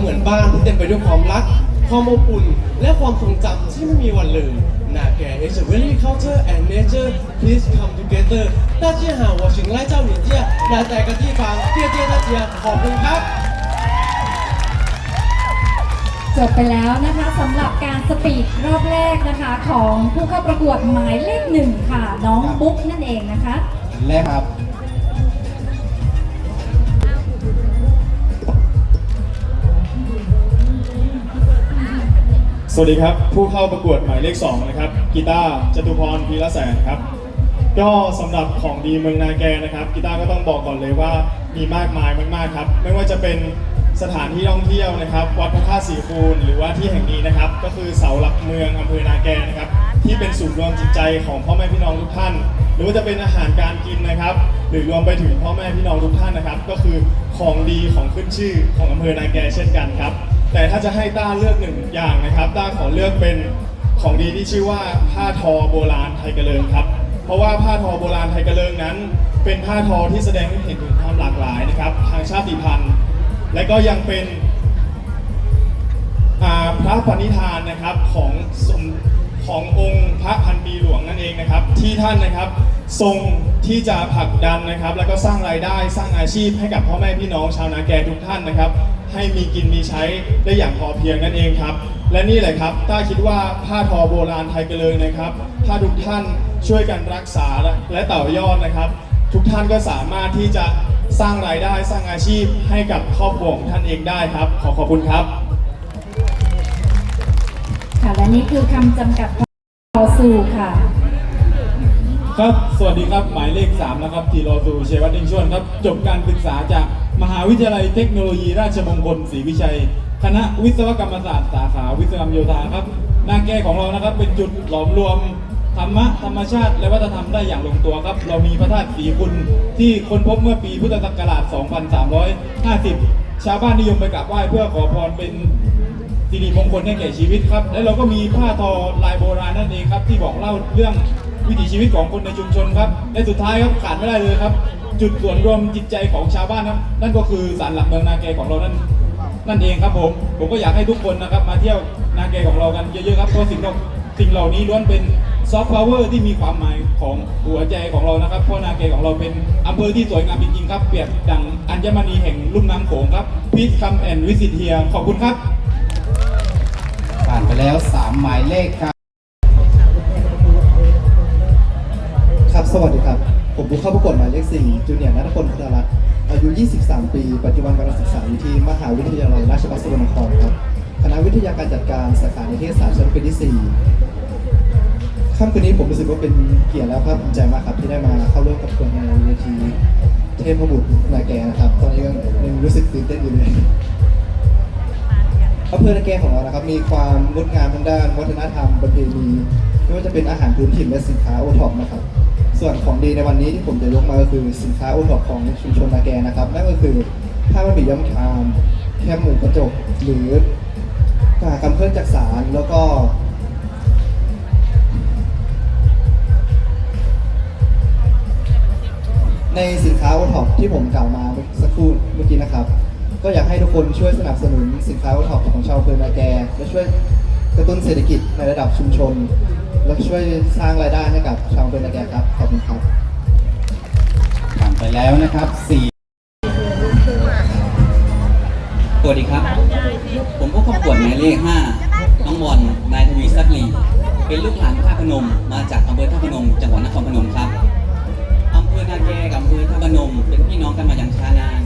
เหมือนบ้านที่เต็มไปด้วยความรัก ความอบอุ่น และความทรงจำที่ไม่มีวันลืมนาแก่ is a very culture and nature please come together 大家好我是赖兆年界来在个地方谢谢大家ขอบคุณครับ จบไปแล้วนะคะสำหรับการสปีดรอบแรกนะคะ ของผู้เข้าประกวดหมายเลขหนึ่งค่ะ น้องบุ๊กนั่นเองนะคะ แรกครับ สวัสดีครับ ผู้เข้าประกวดหมายเลข2นะครับกีตาร์จตุพรพีระแสนครับ ก็สำหรับของดีเมืองนาแกนะครับกีตาร์ก็ต้องบอกก่อนเลยว่ามีมากมายมากๆครับ ไม่ว่าจะเป็นสถานที่ท่องเที่ยวนะครับ วัดพระธาตุสีคูนหรือว่าที่แห่งนี้นะครับ ก็คือเสาหลักเมืองอำเภอนาแกนะครับ ที่เป็นศูนย์รวมจิตใจของพ่อแม่พี่น้องทุกท่าน หรือว่าจะเป็นอาหารการกินนะครับ หรือรวมไปถึงพ่อแม่พี่น้องทุกท่านนะครับ ก็คือของดีของขึ้นชื่อของอำเภอนาแกเช่นกันครับ แต่ถ้าจะให้ต้าเลือกหนึ่งอย่างนะครับ ต้าขอเลือกเป็นของดีที่ชื่อว่าผ้าทอโบราณไทยกระเลิงครับ เพราะว่าผ้าทอโบราณไทยกระเลิงนั้น เป็นผ้าทอที่แสดงให้เห็นถึงความหลากหลายนะครับ ทางชาติพันธุ์ และก็ยังเป็นพระปณิธานนะครับของสมขององค์พระพันปีหลวงนั่นเองนะครับ ที่ท่านนะครับทรงที่จะผลักดันนะครับ แล้วก็สร้างรายได้สร้างอาชีพให้กับพ่อแม่พี่น้องชาวนาแกทุกท่านนะครับ ให้มีกินมีใช้ได้อย่างพอเพียงนั่นเองครับ และนี่แหละครับต้าคิดว่าผ้าทอโบราณไทยกระเลิงนะครับ ถ้าทุกท่านช่วยกันรักษาและต่อยอดนะครับ ทุกท่านก็สามารถที่จะสร้างรายได้สร้างอาชีพให้กับครอบครัวของท่านเองได้ครับ ขอขอบคุณครับค่ะและนี่คือคำจำกัดต่อสู่ค่ะ ครับ สวัสดีครับ หมายเลข3นะครับทีโรตูเชวัตดิงชวนครับ จบการศึกษาจากมหาวิทยาลัยเทคโนโลยีราชมงคลศรีวิชัย คณะวิศวกรรมศาสตร์สาขาวิศวกรรมโยธาครับหน้าแก้ของเรานะครับเป็นจุดหลอมรวมธรรมะธรรมชาติ และวัฒนธรรมได้อย่างลงตัวครับ เรามีพระธาตุสีคุณที่ค้นพบเมื่อปีพุทธศักราช 2350 ชาวบ้านนิยมไปกราบไหว้เพื่อขอพรเป็นสิริมงคลให้แก่ชีวิตครับ และเราก็มีผ้าทอลายโบราณนั่นเองครับที่บอกเล่าเรื่อง วิถีชีวิตของคนในชุมชนครับและสุดท้ายครับขาดไม่ได้เลยครับ จุดส่วนรวมจิตใจของชาวบ้านครับนั่นก็คือศาลหลักเมืองนาแกของเรานั่นนั่นเองครับผมผมก็อยากให้ทุกคนนะครับ มาเที่ยวนาแกของเรากันเยอะๆครับเพราะสิ่งเราสิ่งเหล่านี้ล้วนเป็นซอฟต์พาวเวอร์ที่มีความหมายของหัวใจของเรานะครับเพราะนาแกของเราเป็นอำเภอที่สวยงามจริงๆครับเปรียบดังอัญมณีแห่งลุ่มน้ำโขงครับ Please come and visit here ขอบคุณครับ ผ่านไปแล้ว 3 หมายเลขครับ เข้าประกวดหมายเลข4จูเนียร์นัทพลพัทรรัตน์อายุ 23 ปี ปัจจุบันกำลังศึกษาอยู่ที่มหาวิทยาลัยราชภัฏสกลนครครับ คณะวิทยาการจัดการสาขานิเทศศาสตร์ชั้นปีที่ 4ค่ำคืนนี้ผมรู้สึกว่าเป็นเกียรติและภาคภูมิใจมากครับที่ได้มาเข้าร่วมกับประกวดในเวทีเทพบุตรนาแกนะครับ ตอนนี้ยังยังรู้สึกตื่นเต้นอยู่เลยอำเภอนาแกของเรานะครับ มีความงดงามทางด้านวัฒนธรรมประเพณีไม่ว่าจะเป็นอาหารพื้นถิ่นและสินค้าโอท็อปนะครับ ส่วนของดีในวันนี้ที่ผมจะยกมาก็คือสินค้าโอท็อปของชุมชนนาแกนะครับ นั่นก็คือผ้ามันบีย้อมคามแคบหมูกระจกหรือผ้ากำเครื่องจักสารแล้วก็ในสินค้าโอท็อปที่ผมกล่าวมาสักครู่เมื่อกี้นะครับ ก็อยากให้ทุกคนช่วยสนับสนุนสินค้าโอท็อปของชาวอำเภอนาแกและช่วยกระตุ้นเศรษฐกิจในระดับชุมชน และช่วยสร้างรายได้ให้กับชาวอำเภอนาแกครับ ขอบคุณครับผ่านไปแล้วนะครับสวัสดีครับ ผมผู้ประกวดหมายเลข5น้องบอลนายทวีศักดิ์ลีเป็นลูกหลานท่าพนม มาจากอำเภอท่าพนม จังหวัดนครพนมครับอำเภอนาแกกับอำเภอท่าพนม เป็นพี่น้องกันมาอย่างช้านาน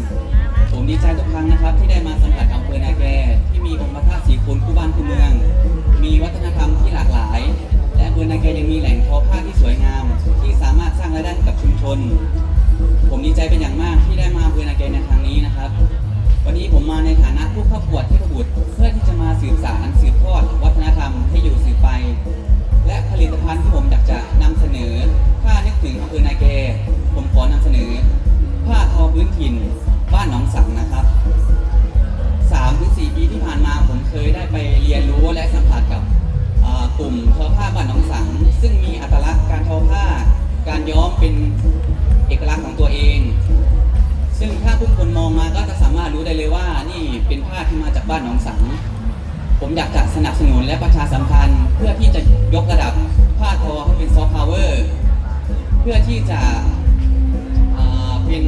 ผมดีใจทุกครั้งนะครับ ที่ได้มาสัมผัสอำเภอนาแกที่มีองค์พระธาตุสีคุณคู่บ้านคู่เมือง มีวัฒนธรรมที่หลากหลาย และอำเภอนาแกยังมีแหล่งทอผ้าที่สวยงาม ที่สามารถสร้างรายได้ให้กับชุมชน ผมดีใจเป็นอย่างมากที่ได้มาอำเภอนาแกในครั้งนี้นะครับ วันนี้ผมมาในฐานะผู้เข้าประกวดเทพบุตร เลยว่านี่เป็นผ้าที่มาจากบ้านหนองสัง ผมอยากจะสนับสนุนและประชาสัมพันธ์เพื่อที่จะยกระดับผ้าทอให้เป็นซอฟต์พาวเวอร์ เพื่อที่จะเป็น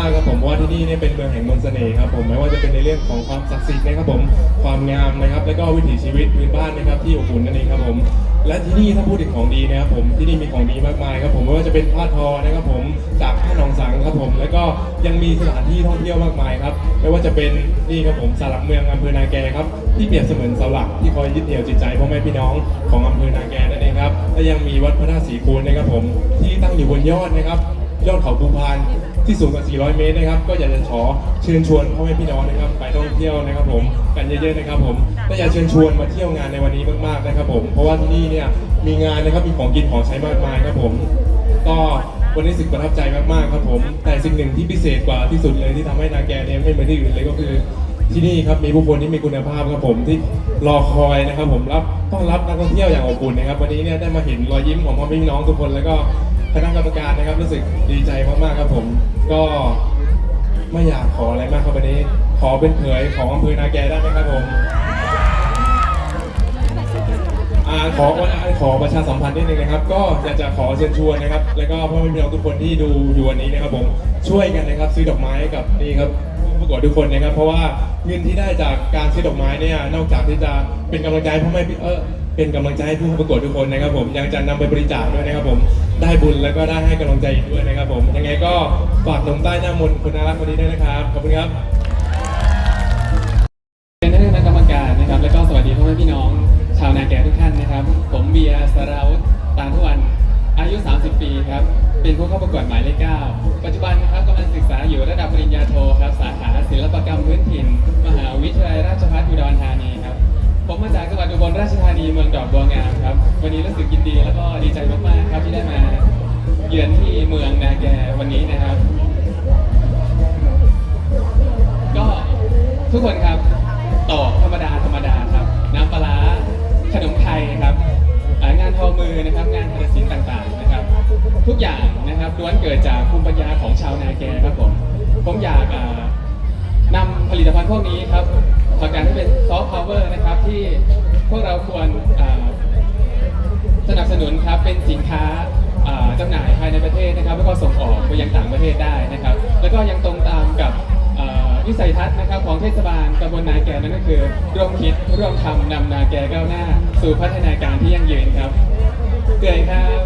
มากครับผมว่าที่นี่เนี่ยเป็นเมืองแห่งมนต์เสน่ห์ครับผมไม่ว่าจะเป็นในเรื่องของความศักดิ์สิทธิ์นะครับผมความงามนะครับ แล้วก็วิถีชีวิตพื้นบ้านนะครับที่อบอุ่นนั่นเองครับผมและที่นี่ถ้าพูดถึงของดีนะครับผมที่นี่มีของดีมากมายครับผมไม่ว่าจะเป็นผ้าทอนะครับผมจากผ้าหนองสังครับผม แล้วก็ยังมีสถานที่ท่องเที่ยวมากมายครับไม่ว่าจะเป็นนี่ครับผมสาหลักเมืองอำเภอนาแกครับที่เปรียบเสมือนเสาหลักที่คอยยึดเหนี่ยวจิตใจพ่อแม่พี่น้องของอำเภอนาแกนั่นเองครับและยังมีวัดพระธาตุศรีคูณนะครับผมที่ตั้งอยู่บนยอดนะครับยอดเขาภูพาน ที่สูงกว่า 400 เมตรนะครับ ก็อยากจะขอเชิญชวนพ่อแม่พี่น้องนะครับไปท่องเที่ยวนะครับผมกันเยอะๆนะครับผมและอยากเชิญชวนมาเที่ยวงานในวันนี้มากๆนะครับผมเพราะว่าที่นี่เนี่ยมีงานนะครับมีของกินของใช้มากมายครับผมก็วันนี้สึกประทับใจมากๆครับผม แต่สิ่งหนึ่งที่พิเศษกว่าที่สุดเลยที่ทำให้นาแกเนี่ยไม่เหมือนที่อื่นเลยก็คือที่นี่ครับมีผู้คนที่มีคุณภาพครับผมที่รอคอยนะครับผมรับต้องรับนักท่องเที่ยวอย่างอบอุ่นนะครับ วันนี้เนี่ยได้มาเห็นรอยยิ้มของพ่อแม่พี่น้องทุกคนแล้วก็ คณะกรรมการนะครับรู้สึกดีใจมากๆครับผม ก็ไม่อยากขออะไรมากครับวันนี้ ขอเป็นเผยของอำเภอนาแกได้ไหมครับผมอาขอขอประชาสัมพันธ์นิดนึงนะครับ ก็อยากจะขอเชิญชวนนะครับ แล้วก็พ่อแม่พี่น้องทุกคนที่ดูอยู่วันนี้นะครับผมช่วยกันนะครับ ซื้อดอกไม้กับนี่ครับผู้ประกวดทุกคนนะครับ เพราะว่าเงินที่ได้จากการซื้อดอกไม้เนี่ยนอกจากที่จะเป็นกำลังใจพ่อแม่พี่เออ เป็นกำลังใจให้ผู้ประกวดทุกคนนะครับผมยังจะนำไปบริจาคด้วยนะครับผมได้บุญแล้วก็ได้ให้กำลังใจอีกด้วยนะครับผมยังไงก็ฝากหนมใต้หน้ามนต์คุณนารักคนนี้ด้วยนะครับขอบคุณครับเป็นท่านคณะกรรมการนะครับ แล้วก็สวัสดีพ่อแม่พี่น้อง ชาวนาแก่ทุกท่านนะครับ ผมเบียร์สราวุธตาทุวัน อายุ 30 ปีครับ เป็นผู้เข้าประกวดหมายเลข9ปัจจุบันนะครับกำลังศึกษาอยู่ระดับปริญญาโทครับ สาขาศิลปกรรมพื้นถิ่น มหาวิทยาลัยราชภัฏอุดรธานี ผมมาจากจังหวัดอุบลราชธานีเมืองดอกบัวงามครับ วันนี้รู้สึกยินดีแล้วก็ดีใจมากๆครับที่ได้มาเยือนที่เมืองนาแกวันนี้นะครับ ก็ทุกคนครับตอกธรรมดาธรรมดาครับ น้ำปลาร้าขนมไทยครับงานทอมือนะครับ งานกระสินต่างๆนะครับ ทุกอย่างนะครับล้วนเกิดจากภูมิปัญญาของชาวนาแกครับผมผมอยากนำผลิตภัณฑ์พวกนี้ครับ ผลักดันให้เป็นซอฟต์พาวเวอร์นะครับที่พวกเราควรสนับสนุนครับเป็นสินค้าอ่าจำหน่ายภายในประเทศนะครับ แล้วก็ส่งออกไปยังต่างประเทศได้นะครับ แล้วก็ยังตรงตามกับวิสัยทัศน์นะครับของเทศบาลตำบลนาแกนั่นก็คือร่วมคิดร่วมทำนำนาแกก้าวหน้า สู่พัฒนาการที่ยั่งยืนครับเกยครับ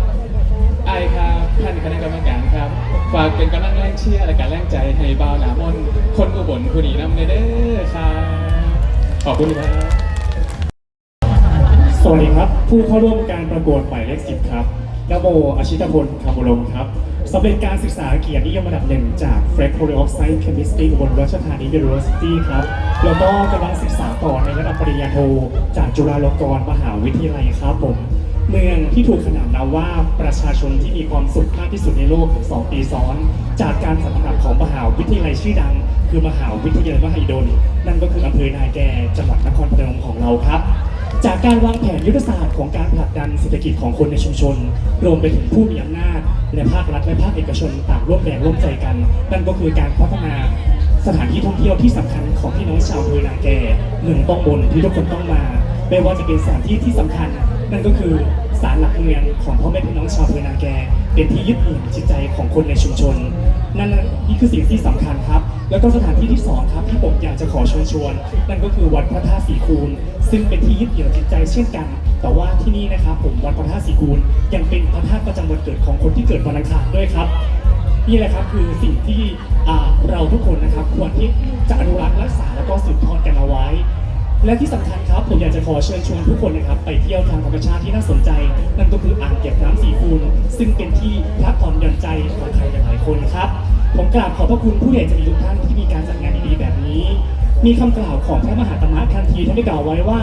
ไอครับท่านคณะกรรมการครับฝากเป็นกำลังแรงเชียร์และการแรงใจให้บ่าวหนามนคนอุบลผู้นี้นำเด้อครับ ขอบคุณครับ สวัสดีครับ ผู้เข้าร่วมการประกวดหมายเลขสิบครับนโมอาชิตพลคำบุรมครับสำเร็จการศึกษาเกียรตินิยมอันดับหนึ่งจาก f r e d College of Science Chemistry อุบลราชธานี University ครับ แล้วก็กำลังศึกษาต่อในระดับปริญญาโท จากจุฬาลงกรณ์มหาวิทยาลัยครับผม เมืองที่ถูกขนานนามว่าประชาชนที่มีความสุขมากที่สุดในโลกถึง2ปีซ้อน จากการสัมผัสของมหาวิทยาลัยชื่อดัง คือมหาวิทยาลัยมหิดลนั่นก็คืออำเภอนาแกจังหวัดนครพนมของเราครับ จากการวางแผนยุทธศาสตร์ของการผลักดันเศรษฐกิจของคนในชุมชน รวมไปถึงผู้มีอำนาจและภาครัฐและภาคเอกชนต่างร่วมแรงร่วมใจกัน นั่นก็คือการพัฒนาสถานที่ท่องเที่ยวที่สำคัญของพี่น้องชาวอำเภอนาแกเมืองต้องบนที่ทุกคนต้องมา ไม่ว่าจะเป็นสถานที่ที่สำคัญ นั่นก็คือ ศาลหลักเมืองของพ่อแม่พี่น้องชาวอำเภอนาแก เป็นที่ยึดเหนี่ยวจิตใจของคนในชุมชน นั่นนี่คือสิ่งที่สำคัญครับ แล้วก็สถานที่ที่สองครับที่ผมอยากจะขอเชิญชวน นั่นก็คือวัดพระธาตุสีคูณซึ่งเป็นที่ยึดเหนี่ยวจิตใจเช่นกัน แต่ว่าที่นี่นะครับผมวัดพระธาตุสีคูณยังเป็นพระธาตุประจำวันเกิดของคนที่เกิดวันอังคารด้วยครับนี่แหละครับคือสิ่งที่เราทุกคนนะครับควรที่จะอนุรักษ์รักษาแล้วก็สืบทอดกันเอาไว้ และที่สำคัญครับผมอยากจะขอเชิญชวนทุกคนนะครับไปเที่ยวทางธรรมชาติที่น่าสนใจ นั่นก็คืออ่างเก็บน้ำสีคูณซึ่งเป็นที่พักผ่อนหย่อนใจของใครหลายๆคนครับผมกราบขอบพระคุณผู้ใหญ่ใจดีทุกท่านที่มีการจัดงานดีๆแบบนี้ มีคำกล่าวของพระมหาตมะคันธีท่านได้กล่าวไว้ว่า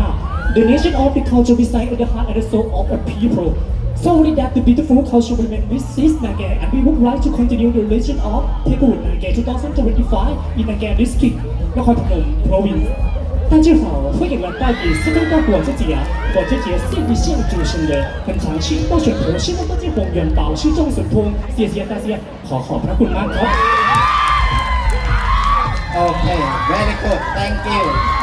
The nation of the culture reside at the heart and the soul of a people So only that the beautiful culture will remain with this Nagae and we would like to continue the legend of Tegud Nagae 2025 in Nagae district นครพนม province 大家好，欢迎来到以斯康大果这节，我这节县一线主持人很长期报选图，希望大家宏远保持众神通，谢谢大家，ขอขอบพระคุณมากครับ โอเค very good thank you